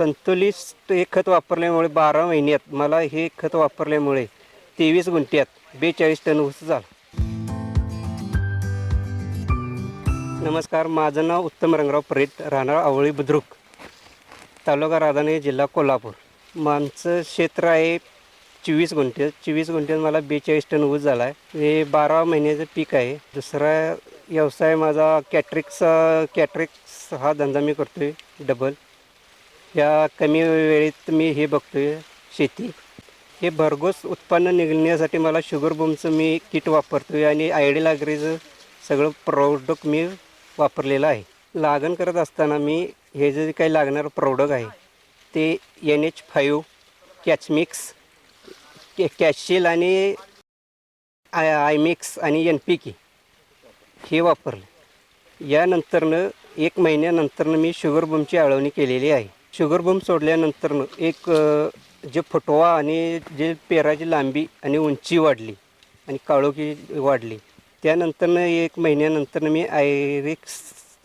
संतुलित हे खत वापरल्यामुळे बारा महिन्यात मला हे खत वापरल्यामुळे तेवीस गुंठ्यात बेचाळीस टन ऊस झाला. नमस्कार. माझं नाव उत्तम रंगराव परीत. राहणार आवळी बुद्रुक. तालुका राधाने जिल्हा कोल्हापूर. माणसं क्षेत्र आहे चोवीस गुंठे. चोवीस गुंठ्यात मला बेचाळीस टन ऊस झाला आहे हे बारा महिन्याचं पीक आहे. दुसरा व्यवसाय माझा कॅट्रिक्स कॅट्रिक्स हा धंदा मी करतो आहे डबल. या कमी वेळेत मी हे बघतो आहे शेती. हे भरघोस उत्पन्न निघण्यासाठी मला शुगर बूमचं मी किट वापरतो आहे आणि आयडियल अग्रीचं सगळं प्रॉडक्ट मी वापरलेलं आहे. लागण करत असताना मी हे जे काही लागणारं प्रॉडक्ट आहे ते एन एच फाईव्ह कॅचमिक्स कॅ कॅशिल आणि आय आयमिक्स आणि एन पी के हे वापरले. यानंतरनं एक महिन्यानंतरनं मी शुगर बूमची आळवणी केलेली आहे. शुगर बूम सोडल्यानंतरनं एक जे फुटवा आणि जे पेराची लांबी आणि उंची वाढली आणि काळोखी वाढली त्यानंतरनं एक महिन्यानंतरनं मी आयरिक्स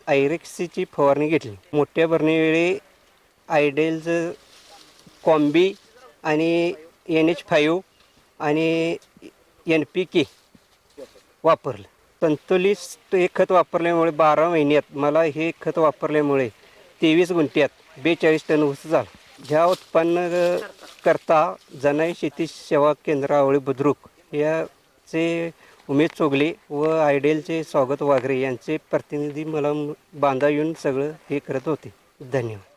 आयरिक्सची फवारणी घेतली. मोठ्या भरणीवेळी आयडेलचं कॉम्बी आणि एन एच फाईव्ह आणि एन पी के वापरलं. संतुलित हे खत वापरल्यामुळे बारा महिन्यात मला हे खत वापरल्यामुळे तेवीस गुंठ्यात बेचाळीस टन ऊस झाला. ह्या उत्पन्न करता जनाई शेती सेवा केंद्र आवळी बुद्रुक याचे उमेद चोगले व आयडियलचे स्वागत वाघरे यांचे प्रतिनिधी मला बांधा येऊन सगळं हे करत होते. धन्यवाद.